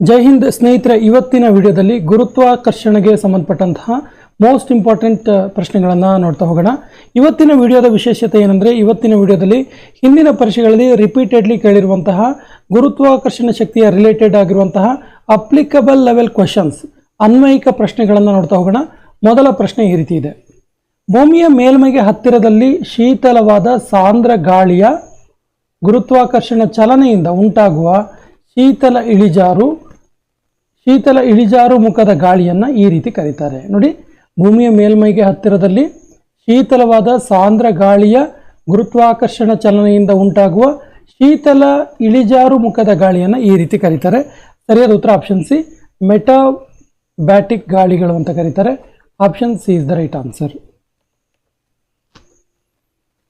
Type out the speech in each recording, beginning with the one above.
ಜೈ ಹಿಂದ್ ಸ್ನೇಹಿತರೆ, ಇವತ್ತಿನ ವಿಡಿಯೋದಲ್ಲಿ ಗುರುತ್ವಾಕರ್ಷಣೆಗೆ ಸಂಬಂಧಪಟ್ಟಂತಹ ಮೋಸ್ಟ್ ಇಂಪಾರ್ಟೆಂಟ್ ಪ್ರಶ್ನೆಗಳನ್ನು ನೋಡ್ತಾ ಹೋಗೋಣ. ಇವತ್ತಿನ ವಿಡಿಯೋದ ವಿಶೇಷತೆ ಏನಂದರೆ, ಇವತ್ತಿನ ವಿಡಿಯೋದಲ್ಲಿ ಹಿಂದಿನ ಪರೀಕ್ಷೆಗಳಲ್ಲಿ ರಿಪೀಟೆಡ್ಲಿ ಕೇಳಿರುವಂತಹ ಗುರುತ್ವಾಕರ್ಷಣ ಶಕ್ತಿಯ ರಿಲೇಟೆಡ್ ಆಗಿರುವಂತಹ ಅಪ್ಲಿಕಬಲ್ ಲೆವೆಲ್ ಕ್ವಶನ್ಸ್ ಅನ್ವಯಿಕ ಪ್ರಶ್ನೆಗಳನ್ನು ನೋಡ್ತಾ ಹೋಗೋಣ. ಮೊದಲ ಪ್ರಶ್ನೆ ಈ ರೀತಿ ಇದೆ. ಭೂಮಿಯ ಮೇಲ್ಮೈಗೆ ಹತ್ತಿರದಲ್ಲಿ ಶೀತಲವಾದ ಸಾಂದ್ರ ಗಾಳಿಯ ಗುರುತ್ವಾಕರ್ಷಣ ಚಲನೆಯಿಂದ ಉಂಟಾಗುವ ಶೀತಲ ಇಳಿಜಾರು ಶೀತಲ ಇಳಿಜಾರು ಮುಖದ ಗಾಳಿಯನ್ನು ಈ ರೀತಿ ಕರೀತಾರೆ. ನೋಡಿ, ಭೂಮಿಯ ಮೇಲ್ಮೈಗೆ ಹತ್ತಿರದಲ್ಲಿ ಶೀತಲವಾದ ಸಾಂದ್ರ ಗಾಳಿಯ ಗುರುತ್ವಾಕರ್ಷಣ ಚಲನೆಯಿಂದ ಉಂಟಾಗುವ ಶೀತಲ ಇಳಿಜಾರು ಮುಖದ ಗಾಳಿಯನ್ನು ಈ ರೀತಿ ಕರೀತಾರೆ. ಸರಿಯಾದ ಉತ್ತರ ಆಪ್ಷನ್ ಸಿ ಮೆಟಾಬ್ಯಾಟಿಕ್ ಗಾಳಿಗಳು ಅಂತ ಕರೀತಾರೆ. Option C is the right answer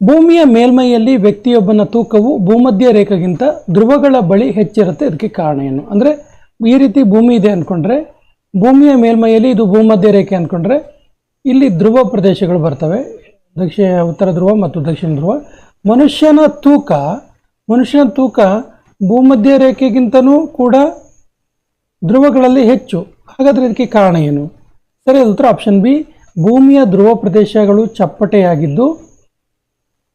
ಭೂಮಿಯ ಮೇಲ್ಮೈಯಲ್ಲಿ ವ್ಯಕ್ತಿಯೊಬ್ಬನ ತೂಕವು ಭೂಮಧ್ಯ ರೇಖೆಗಿಂತ ಧ್ರುವಗಳ ಬಳಿ ಹೆಚ್ಚಿರುತ್ತೆ. ಇದಕ್ಕೆ ಕಾರಣ ಏನು? ಅಂದರೆ ಈ ರೀತಿ ಭೂಮಿ ಇದೆ ಅಂದ್ಕೊಂಡ್ರೆ ಭೂಮಿಯ ಮೇಲ್ಮೈಯಲ್ಲಿ ಇದು ಭೂಮಧ್ಯ ರೇಖೆ ಅಂದ್ಕೊಂಡ್ರೆ ಇಲ್ಲಿ ಧ್ರುವ ಪ್ರದೇಶಗಳು ಬರ್ತವೆ. ದಕ್ಷಿಣ, ಉತ್ತರ ಧ್ರುವ ಮತ್ತು ದಕ್ಷಿಣ ಧ್ರುವ. ಮನುಷ್ಯನ ತೂಕ ಮನುಷ್ಯನ ತೂಕ ಭೂಮಧ್ಯ ರೇಖೆಗಿಂತನೂ ಕೂಡ ಧ್ರುವಗಳಲ್ಲಿ ಹೆಚ್ಚು. ಹಾಗಾದರೆ ಇದಕ್ಕೆ ಕಾರಣ ಏನು? ಸರಿಯಾದ ಉತ್ತರ ಆಪ್ಷನ್ ಬಿ ಭೂಮಿಯ ಧ್ರುವ ಪ್ರದೇಶಗಳು ಚಪ್ಪಟೆಯಾಗಿದ್ದು,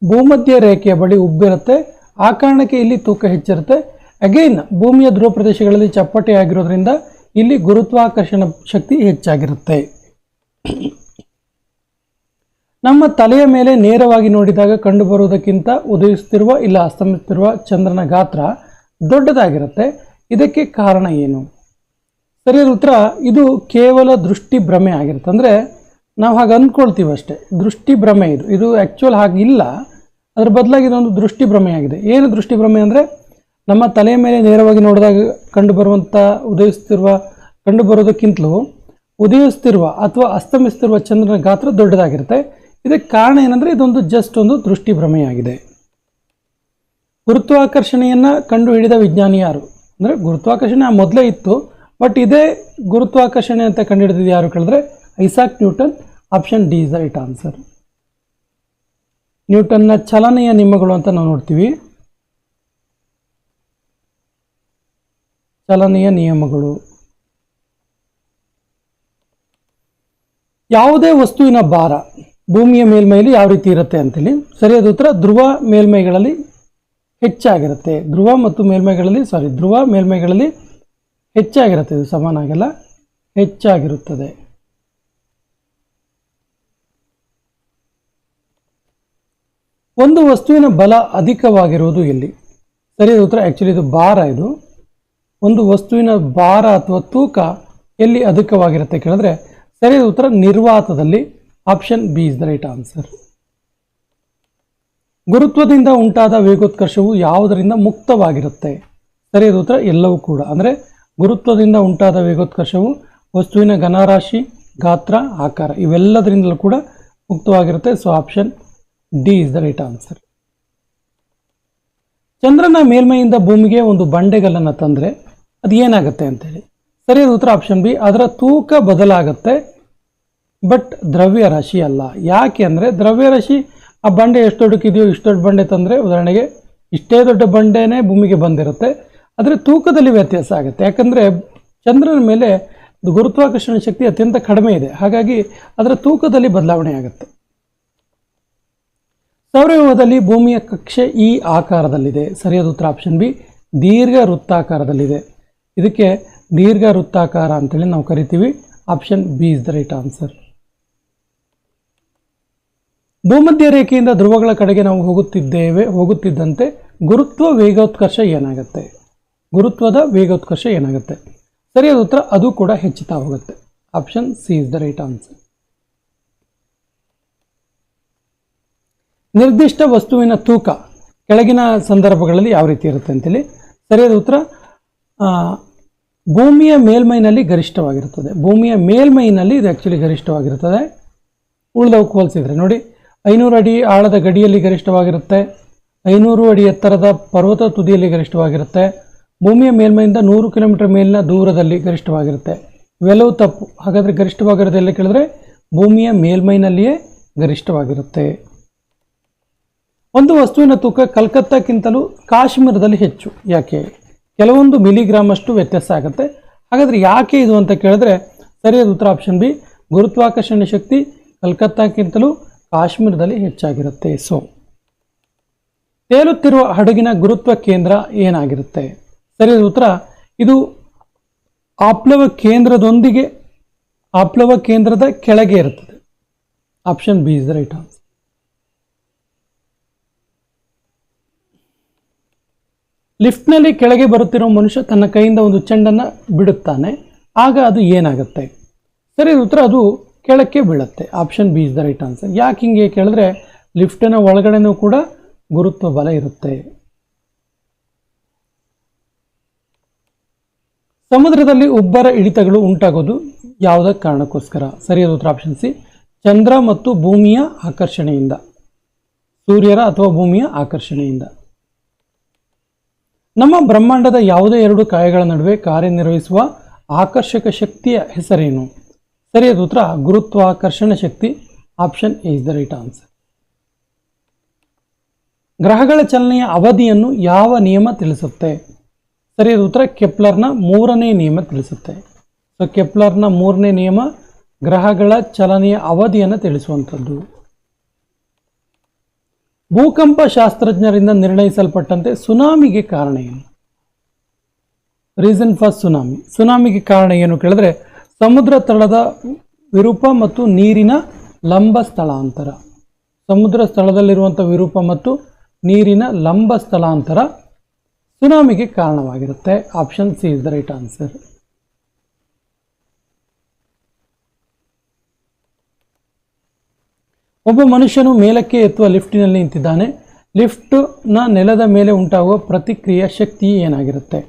ಭೂಮಧ್ಯ ರೇಖೆಯ ಬಳಿ ಉಬ್ಬಿರುತ್ತೆ. ಆ ಕಾರಣಕ್ಕೆ ಇಲ್ಲಿ ತೂಕ ಹೆಚ್ಚಿರುತ್ತೆ. ಅಗೈನ್ ಭೂಮಿಯ ಧ್ರುವ ಪ್ರದೇಶಗಳಲ್ಲಿ ಚಪ್ಪಟೆ ಆಗಿರೋದ್ರಿಂದ ಇಲ್ಲಿ ಗುರುತ್ವಾಕರ್ಷಣ ಶಕ್ತಿ ಹೆಚ್ಚಾಗಿರುತ್ತೆ. ನಮ್ಮ ತಲೆಯ ಮೇಲೆ ನೇರವಾಗಿ ನೋಡಿದಾಗ ಕಂಡುಬರುವುದಕ್ಕಿಂತ ಉದಯಿಸುತ್ತಿರುವ ಇಲ್ಲ ಅಸ್ತಮಿಸುತ್ತಿರುವ ಚಂದ್ರನ ಗಾತ್ರ ದೊಡ್ಡದಾಗಿರುತ್ತೆ. ಇದಕ್ಕೆ ಕಾರಣ ಏನು? ಸರಿಯಾದ ಉತ್ತರ, ಇದು ಕೇವಲ ದೃಷ್ಟಿ ಭ್ರಮೆ ಆಗಿರುತ್ತೆ. ಅಂದರೆ ನಾವು ಹಾಗೆ ಅಂದ್ಕೊಳ್ತೀವಿ ಅಷ್ಟೇ, ದೃಷ್ಟಿ ಭ್ರಮೆ ಇದು. ಇದು ಆ್ಯಕ್ಚುಯಲ್ ಹಾಗಿಲ್ಲ, ಅದರ ಬದಲಾಗಿ ಇದೊಂದು ದೃಷ್ಟಿ ಭ್ರಮೆಯಾಗಿದೆ ಏನು ದೃಷ್ಟಿ ಭ್ರಮೆ ಅಂದರೆ ನಮ್ಮ ತಲೆಯ ಮೇಲೆ ನೇರವಾಗಿ ನೋಡಿದಾಗ ಕಂಡುಬರುವಂಥ ಉದಯಿಸುತ್ತಿರುವ ಕಂಡುಬರೋದಕ್ಕಿಂತಲೂ ಉದಯಿಸುತ್ತಿರುವ ಅಥವಾ ಅಸ್ತಮಿಸುತ್ತಿರುವ ಚಂದ್ರನ ಗಾತ್ರ ದೊಡ್ಡದಾಗಿರುತ್ತೆ. ಇದಕ್ಕೆ ಕಾರಣ ಏನಂದರೆ ಇದೊಂದು ಜಸ್ಟ್ ಒಂದು ದೃಷ್ಟಿ ಭ್ರಮೆಯಾಗಿದೆ ಗುರುತ್ವಾಕರ್ಷಣೆಯನ್ನು ಕಂಡುಹಿಡಿದ ವಿಜ್ಞಾನಿ ಯಾರು? ಅಂದರೆ ಗುರುತ್ವಾಕರ್ಷಣೆ ಆ ಮೊದಲೇ ಇತ್ತು ಬಟ್ ಇದೇ ಗುರುತ್ವಾಕರ್ಷಣೆ ಅಂತ ಕಂಡುಹಿಡಿದಿದ್ದು ಯಾರು ಕೇಳಿದ್ರೆ Isaac Newton, option D is the right answer. ನ್ಯೂಟನ್ನ ಚಲನೆಯ ನಿಯಮಗಳು ಅಂತ ನಾವು ನೋಡ್ತೀವಿ. ಚಲನೆಯ ನಿಯಮಗಳು. ಯಾವುದೇ ವಸ್ತುವಿನ ಭಾರ ಭೂಮಿಯ ಮೇಲ್ಮೈಯಲ್ಲಿ ಯಾವ ರೀತಿ ಇರುತ್ತೆ ಅಂತೇಳಿ. ಸರಿಯಾದ ಉತ್ತರ, ಧ್ರುವ ಮೇಲ್ಮೈಗಳಲ್ಲಿ ಹೆಚ್ಚಾಗಿರುತ್ತೆ. ಧ್ರುವ ಮತ್ತು ಮೇಲ್ಮೈಗಳಲ್ಲಿ ಸಾರಿ ಧ್ರುವ ಮೇಲ್ಮೈಗಳಲ್ಲಿ ಹೆಚ್ಚಾಗಿರುತ್ತೆ, ಇದು ಸಮಾನ ಆಗಲ್ಲ ಹೆಚ್ಚಾಗಿರುತ್ತದೆ. ಒಂದು ವಸ್ತುವಿನ ಬಲ ಅಧಿಕವಾಗಿರುವುದು ಎಲ್ಲಿ? ಸರಿಯಾದ ಉತ್ತರ ಆ್ಯಕ್ಚುಲಿ ಇದು ಭಾರ ಇದು. ಒಂದು ವಸ್ತುವಿನ ಭಾರ ಅಥವಾ ತೂಕ ಎಲ್ಲಿ ಅಧಿಕವಾಗಿರುತ್ತೆ ಕೇಳಿದ್ರೆ ಸರಿಯಾದ ಉತ್ತರ ನಿರ್ವಾತದಲ್ಲಿ option B is the right answer ಗುರುತ್ವದಿಂದ ಉಂಟಾದ ವೇಗೋತ್ಕರ್ಷವು ಯಾವುದರಿಂದ ಮುಕ್ತವಾಗಿರುತ್ತೆ? ಸರಿಯಾದ ಉತ್ತರ ಎಲ್ಲವೂ ಕೂಡ. ಅಂದರೆ ಗುರುತ್ವದಿಂದ ಉಂಟಾದ ವೇಗೋತ್ಕರ್ಷವು ವಸ್ತುವಿನ ಘನರಾಶಿ, ಗಾತ್ರ, ಆಕಾರ ಇವೆಲ್ಲದರಿಂದಲೂ ಕೂಡ ಮುಕ್ತವಾಗಿರುತ್ತೆ. So option D is the right answer ಚಂದ್ರನ ಮೇಲ್ಮೈಯಿಂದ ಭೂಮಿಗೆ ಒಂದು ಬಂಡೆಗಲ್ಲನ್ನು ತಂದರೆ ಅದು ಏನಾಗುತ್ತೆ ಅಂತೇಳಿ. ಸರಿಯಾದ ಉತ್ತರ ಆಪ್ಷನ್ ಬಿ ಅದರ ತೂಕ ಬದಲಾಗುತ್ತೆ ಬಟ್ ದ್ರವ್ಯ ರಾಶಿ ಅಲ್ಲ. ಯಾಕೆ ಅಂದರೆ ದ್ರವ್ಯ ರಾಶಿ, ಆ ಬಂಡೆ ಎಷ್ಟು ದೊಡ್ಡಕ್ಕಿದೆಯೋ ಇಷ್ಟು ದೊಡ್ಡ ಬಂಡೆ ತಂದರೆ ಉದಾಹರಣೆಗೆ ಇಷ್ಟೇ ದೊಡ್ಡ ಬಂಡೆನೇ ಭೂಮಿಗೆ ಬಂದಿರುತ್ತೆ. ಆದರೆ ತೂಕದಲ್ಲಿ ವ್ಯತ್ಯಾಸ ಆಗುತ್ತೆ. ಯಾಕಂದರೆ ಚಂದ್ರನ ಮೇಲೆ ಗುರುತ್ವಾಕರ್ಷಣ ಶಕ್ತಿ ಅತ್ಯಂತ ಕಡಿಮೆ ಇದೆ. ಹಾಗಾಗಿ ಅದರ ತೂಕದಲ್ಲಿ ಬದಲಾವಣೆ ಆಗುತ್ತೆ. ಸೌರವ್ಯೂಹದಲ್ಲಿ ಭೂಮಿಯ ಕಕ್ಷೆ ಈ ಆಕಾರದಲ್ಲಿದೆ. ಸರಿಯಾದ ಉತ್ತರ ಆಪ್ಷನ್ ಬಿ ದೀರ್ಘ ವೃತ್ತಾಕಾರದಲ್ಲಿದೆ ಇದಕ್ಕೆ ದೀರ್ಘ ವೃತ್ತಾಕಾರ ಅಂತೇಳಿ ನಾವು ಕರಿತೀವಿ. Option B is the right answer ಭೂಮಧ್ಯ ರೇಖೆಯಿಂದ ಧ್ರುವಗಳ ಕಡೆಗೆ ನಾವು ಹೋಗುತ್ತಿದ್ದೇವೆ, ಹೋಗುತ್ತಿದ್ದಂತೆ ಗುರುತ್ವ ವೇಗೋತ್ಕರ್ಷ ಏನಾಗುತ್ತೆ? ಗುರುತ್ವದ ವೇಗೋತ್ಕರ್ಷ ಏನಾಗುತ್ತೆ? ಸರಿಯಾದ ಉತ್ತರ ಅದು ಕೂಡ ಹೆಚ್ಚುತ್ತಾ ಹೋಗುತ್ತೆ. Option C is the right answer ನಿರ್ದಿಷ್ಟ ವಸ್ತುವಿನ ತೂಕ ಕೆಳಗಿನ ಸಂದರ್ಭಗಳಲ್ಲಿ ಯಾವ ರೀತಿ ಇರುತ್ತೆ ಅಂತೇಳಿ. ಸರಿಯಾದ ಉತ್ತರ ಭೂಮಿಯ ಮೇಲ್ಮೈನಲ್ಲಿ ಗರಿಷ್ಠವಾಗಿರುತ್ತದೆ. ಭೂಮಿಯ ಮೇಲ್ಮೈನಲ್ಲಿ ಇದು ಆ್ಯಕ್ಚುಲಿ ಗರಿಷ್ಠವಾಗಿರುತ್ತದೆ. ಉಳಿದವು ಹೋಲಿಸಿದರೆ ನೋಡಿ, ಐನೂರು ಅಡಿ ಆಳದ ಗಡಿಯಲ್ಲಿ ಗರಿಷ್ಠವಾಗಿರುತ್ತೆ, ಐನೂರು ಅಡಿ ಎತ್ತರದ ಪರ್ವತ ತುದಿಯಲ್ಲಿ ಗರಿಷ್ಠವಾಗಿರುತ್ತೆ, ಭೂಮಿಯ ಮೇಲ್ಮೈಯಿಂದ ನೂರು ಕಿಲೋಮೀಟರ್ ಮೇಲಿನ ದೂರದಲ್ಲಿ ಗರಿಷ್ಠವಾಗಿರುತ್ತೆ. ಇವೆಲ್ಲವೂ ತಪ್ಪು. ಹಾಗಾದರೆ ಗರಿಷ್ಠವಾಗಿರೋದು ಎಲ್ಲ ಕೇಳಿದ್ರೆ, ಭೂಮಿಯ ಮೇಲ್ಮೈನಲ್ಲಿಯೇ ಗರಿಷ್ಠವಾಗಿರುತ್ತೆ. ಒಂದು ವಸ್ತುವಿನ ತೂಕ ಕಲ್ಕತ್ತಾಕ್ಕಿಂತಲೂ ಕಾಶ್ಮೀರದಲ್ಲಿ ಹೆಚ್ಚು. ಯಾಕೆ? ಕೆಲವೊಂದು ಮಿಲಿಗ್ರಾಮ್ ಅಷ್ಟು ವ್ಯತ್ಯಾಸ ಆಗುತ್ತೆ. ಹಾಗಾದ್ರೆ ಯಾಕೆ ಇದು ಅಂತ ಕೇಳಿದ್ರೆ ಸರಿಯಾದ ಉತ್ತರ ಆಪ್ಷನ್ ಬಿ, ಗುರುತ್ವಾಕರ್ಷಣೆ ಶಕ್ತಿ ಕಲ್ಕತ್ತಾಕ್ಕಿಂತಲೂ ಕಾಶ್ಮೀರದಲ್ಲಿ ಹೆಚ್ಚಾಗಿರುತ್ತೆ. ಸೊ ತೇಲುತ್ತಿರುವ ಹಡಗಿನ ಗುರುತ್ವ ಕೇಂದ್ರ ಏನಾಗಿರುತ್ತೆ? ಸರಿಯಾದ ಉತ್ತರ, ಇದು ಆಪ್ಲವ ಕೇಂದ್ರದೊಂದಿಗೆ, ಆಪ್ಲವ ಕೇಂದ್ರದ ಕೆಳಗೆ ಇರುತ್ತದೆ. Option B is right answer ಲಿಫ್ಟ್ನಲ್ಲಿ ಕೆಳಗೆ ಬರುತ್ತಿರೋ ಮನುಷ್ಯ ತನ್ನ ಕೈಯಿಂದ ಒಂದು ಚೆಂಡನ್ನು ಬಿಡುತ್ತಾನೆ. ಆಗ ಅದು ಏನಾಗುತ್ತೆ? ಸರಿ, ಉತ್ತರ ಅದು ಕೆಳಕ್ಕೆ ಬೀಳುತ್ತೆ. Option B is the right answer ಯಾಕೆ ಹಿಂಗೆ ಕೇಳಿದ್ರೆ ಲಿಫ್ಟಿನ ಒಳಗಡೆನೂ ಕೂಡ ಗುರುತ್ವ ಬಲ ಇರುತ್ತೆ. ಸಮುದ್ರದಲ್ಲಿ ಉಬ್ಬರ ಇಳಿತಗಳು ಉಂಟಾಗೋದು ಯಾವುದೇ ಕಾರಣಕ್ಕೋಸ್ಕರ. ಸರಿಯಾದ ಉತ್ತರ ಆಪ್ಷನ್ ಸಿ ಚಂದ್ರ ಮತ್ತು ಭೂಮಿಯ ಆಕರ್ಷಣೆಯಿಂದ. ಸೂರ್ಯರ ಅಥವಾ ಭೂಮಿಯ ಆಕರ್ಷಣೆಯಿಂದ. ನಮ್ಮ ಬ್ರಹ್ಮಾಂಡದ ಯಾವುದೇ ಎರಡು ಕಾಯಗಳ ನಡುವೆ ಕಾರ್ಯನಿರ್ವಹಿಸುವ ಆಕರ್ಷಕ ಶಕ್ತಿಯ ಹೆಸರೇನು? ಸರಿಯಾದ ಉತ್ತರ. ಗುರುತ್ವಾಕರ್ಷಣ ಶಕ್ತಿ. Option is the right answer ಗ್ರಹಗಳ ಚಲನೆಯ ಅವಧಿಯನ್ನು ಯಾವ ನಿಯಮ ತಿಳಿಸುತ್ತೆ? ಸರಿಯಾದ ಉತ್ತರ. ಕೆಪ್ಲರ್ನ ಮೂರನೇ ನಿಯಮ ತಿಳಿಸುತ್ತೆ. ಸೊ ಕೆಪ್ಲರ್ನ ಮೂರನೇ ನಿಯಮ ಗ್ರಹಗಳ ಚಲನೆಯ ಅವಧಿಯನ್ನು ತಿಳಿಸುವಂಥದ್ದು. ಭೂಕಂಪ ಶಾಸ್ತ್ರಜ್ಞರಿಂದ ನಿರ್ಣಯಿಸಲ್ಪಟ್ಟಂತೆ ಸುನಾಮಿಗೆ ಕಾರಣ ಏನು? ರೀಸನ್ ಫಾರ್ ಸುನಾಮಿ ಸುನಾಮಿಗೆ ಕಾರಣ ಏನು ಕೇಳಿದ್ರೆ, ಸಮುದ್ರ ತಳದ ವಿರೂಪ ಮತ್ತು ನೀರಿನ ಲಂಬ ಸ್ಥಳಾಂತರ. ಸಮುದ್ರ ಸ್ಥಳದಲ್ಲಿರುವಂಥ ವಿರೂಪ ಮತ್ತು ನೀರಿನ ಲಂಬ ಸ್ಥಳಾಂತರ ಸುನಾಮಿಗೆ ಕಾರಣವಾಗಿರುತ್ತೆ. Option C is the right answer ಒಬ್ಬ ಮನುಷ್ಯನು ಮೇಲಕ್ಕೆ ಎತ್ತುವ ಲಿಫ್ಟಿನಲ್ಲಿ ನಿಂತಿದ್ದಾನೆ. ಲಿಫ್ಟ್ನ ನೆಲದ ಮೇಲೆ ಉಂಟಾಗುವ ಪ್ರತಿಕ್ರಿಯೆ ಶಕ್ತಿ ಏನಾಗಿರುತ್ತೆ?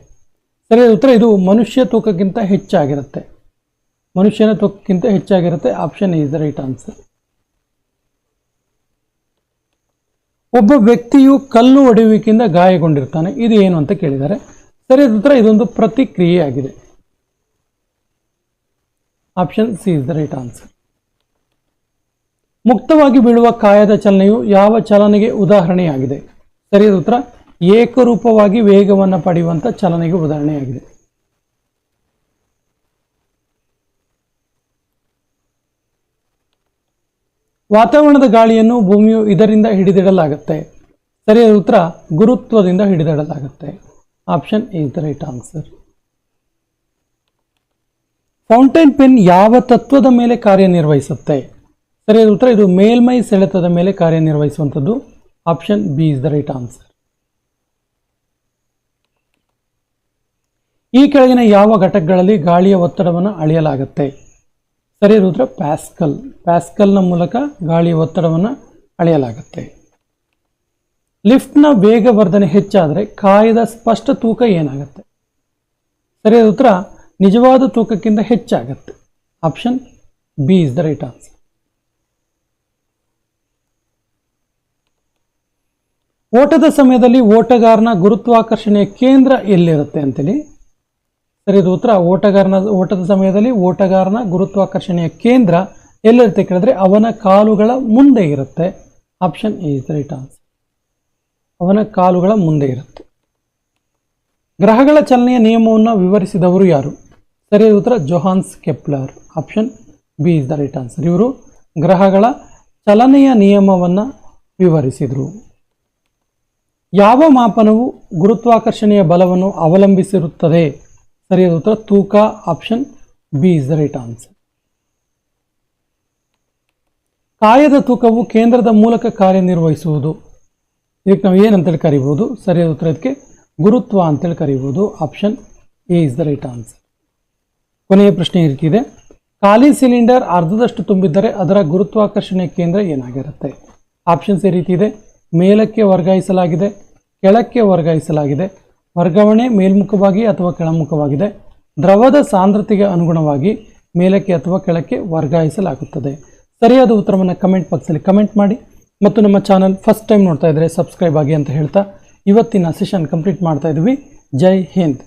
ಸರಿಯಾದ ಉತ್ತರ, ಇದು ಮನುಷ್ಯ ತೂಕಕ್ಕಿಂತ ಹೆಚ್ಚಾಗಿರುತ್ತೆ. ಮನುಷ್ಯನ ತೂಕಕ್ಕಿಂತ ಹೆಚ್ಚಾಗಿರುತ್ತೆ. Option is the right answer ಒಬ್ಬ ವ್ಯಕ್ತಿಯು ಕಲ್ಲು ಒಡೆಯುವಿಕೆಯಿಂದ ಗಾಯಗೊಂಡಿರ್ತಾನೆ. ಇದು ಏನು ಅಂತ ಕೇಳಿದ್ದಾರೆ. ಸರಿಯಾದ ಉತ್ತರ, ಇದೊಂದು ಪ್ರತಿಕ್ರಿಯೆ ಆಗಿದೆ option C is the right answer ಮುಕ್ತವಾಗಿ ಬೀಳುವ ಕಾಯದ ಚಲನೆಯು ಯಾವ ಚಲನೆಗೆ ಉದಾಹರಣೆಯಾಗಿದೆ? ಸರಿಯಾದ ಉತ್ತರ, ಏಕರೂಪವಾಗಿ ವೇಗವನ್ನು ಪಡೆಯುವಂಥ ಚಲನೆಗೆ ಉದಾಹರಣೆಯಾಗಿದೆ. ವಾತಾವರಣದ ಗಾಳಿಯನ್ನು ಭೂಮಿಯು ಇದರಿಂದ ಹಿಡಿದಿಡಲಾಗುತ್ತೆ. ಸರಿಯಾದ ಉತ್ತರ, ಗುರುತ್ವದಿಂದ ಹಿಡಿದಿಡಲಾಗುತ್ತೆ. Option is the right answer. Fountain pen ಯಾವ ತತ್ವದ ಮೇಲೆ ಕಾರ್ಯನಿರ್ವಹಿಸುತ್ತೆ? ಸರಿಯಾದ ಉತ್ತರ ಇದು ಮೇಲ್ಮೈ ಸೆಳೆತದ ಮೇಲೆ ಕಾರ್ಯನಿರ್ವಹಿಸುವಂಥದ್ದು. Option B is the right answer ಈ ಕೆಳಗಿನ ಯಾವ ಘಟಕಗಳಲ್ಲಿ ಗಾಳಿಯ ಒತ್ತಡವನ್ನು ಅಳೆಯಲಾಗುತ್ತೆ? ಸರಿಯಾದ ಉತ್ತರ ಪ್ಯಾಸ್ಕಲ್. ಪ್ಯಾಸ್ಕಲ್ನ ಮೂಲಕ ಗಾಳಿಯ ಒತ್ತಡವನ್ನು ಅಳೆಯಲಾಗುತ್ತೆ. ಲಿಫ್ಟ್ನ ವೇಗವರ್ಧನೆ ಹೆಚ್ಚಾದರೆ ಕಾಯದ ಸ್ಪಷ್ಟ ತೂಕ ಏನಾಗುತ್ತೆ? ಸರಿಯಾದ ಉತ್ತರ ನಿಜವಾದ ತೂಕಕ್ಕಿಂತ ಹೆಚ್ಚಾಗತ್ತೆ. Option B is the right answer ಓಟದ ಸಮಯದಲ್ಲಿ ಓಟಗಾರನ ಗುರುತ್ವಾಕರ್ಷಣೆಯ ಕೇಂದ್ರ ಎಲ್ಲಿರುತ್ತೆ ಅಂತೇಳಿ? ಸರಿಯಾದ ಉತ್ತರ. ಓಟಗಾರನ, ಓಟದ ಸಮಯದಲ್ಲಿ ಓಟಗಾರನ ಗುರುತ್ವಾಕರ್ಷಣೆಯ ಕೇಂದ್ರ ಎಲ್ಲಿರುತ್ತೆ ಕೇಳಿದ್ರೆ, ಅವನ ಕಾಲುಗಳ ಮುಂದೆ ಇರುತ್ತೆ. ಆಪ್ಷನ್ ದ ರೈಟ್ ಆನ್ಸರ್ ಅವನ ಕಾಲುಗಳ ಮುಂದೆ ಇರುತ್ತೆ. ಗ್ರಹಗಳ ಚಲನೆಯ ನಿಯಮವನ್ನು ವಿವರಿಸಿದವರು ಯಾರು? ಸರಿಯಾದ ಉತ್ತರ. Johannes Kepler. Option B is the right answer ಇವರು ಗ್ರಹಗಳ ಚಲನೆಯ ನಿಯಮವನ್ನು ವಿವರಿಸಿದರು. ಯಾವ ಮಾಪನವು ಗುರುತ್ವಾಕರ್ಷಣೆಯ ಬಲವನ್ನು ಅವಲಂಬಿಸಿರುತ್ತದೆ? ಸರಿಯಾದ ಉತ್ತರ ತೂಕ option B is the right answer ಕಾಯದ ತೂಕವು ಕೇಂದ್ರದ ಮೂಲಕ ಕಾರ್ಯನಿರ್ವಹಿಸುವುದು. ಇದಕ್ಕೆ ನಾವು ಏನಂತೇಳಿ ಕರಿಬೋದು ಸರಿಯಾದ ಉತ್ತರ ಇದಕ್ಕೆ ಗುರುತ್ವ ಅಂತೇಳಿ ಕರಿಬೋದು option A is the right answer ಕೊನೆಯ ಪ್ರಶ್ನೆ ಇರ್ತಿದೆ ಖಾಲಿ ಸಿಲಿಂಡರ್ ಅರ್ಧದಷ್ಟು ತುಂಬಿದ್ದರೆ ಅದರ ಗುರುತ್ವಾಕರ್ಷಣೆ ಕೇಂದ್ರ ಏನಾಗಿರುತ್ತೆ? ಆಪ್ಷನ್ಸ್ ಈ ರೀತಿ ಇದೆ. ಮೇಲಕ್ಕೆ ವರ್ಗಾಯಿಸಲಾಗಿದೆ, ಕೆಳಕ್ಕೆ ವರ್ಗಾಯಿಸಲಾಗಿದೆ, ವರ್ಗಾವಣೆ ಮೇಲ್ಮುಖವಾಗಿ ಅಥವಾ ಕೆಳಮುಖವಾಗಿದೆ, ದ್ರವದ ಸಾಂದ್ರತೆಗೆ ಅನುಗುಣವಾಗಿ ಮೇಲಕ್ಕೆ ಅಥವಾ ಕೆಳಕ್ಕೆ ವರ್ಗಾಯಿಸಲಾಗುತ್ತದೆ. ಸರಿಯಾದ ಉತ್ತರವನ್ನು ಕಮೆಂಟ್ ಬಾಕ್ಸಲ್ಲಿ ಕಮೆಂಟ್ ಮಾಡಿ ಮತ್ತು ನಮ್ಮ ಚಾನಲ್ ಫಸ್ಟ್ ಟೈಮ್ ನೋಡ್ತಾ ಇದ್ದರೆ ಸಬ್ಸ್ಕ್ರೈಬ್ ಆಗಿ ಅಂತ ಹೇಳ್ತಾ ಇವತ್ತಿನ ಸೆಷನ್ ಕಂಪ್ಲೀಟ್ ಮಾಡ್ತಾ ಇದ್ವಿ. ಜೈ ಹಿಂದ್.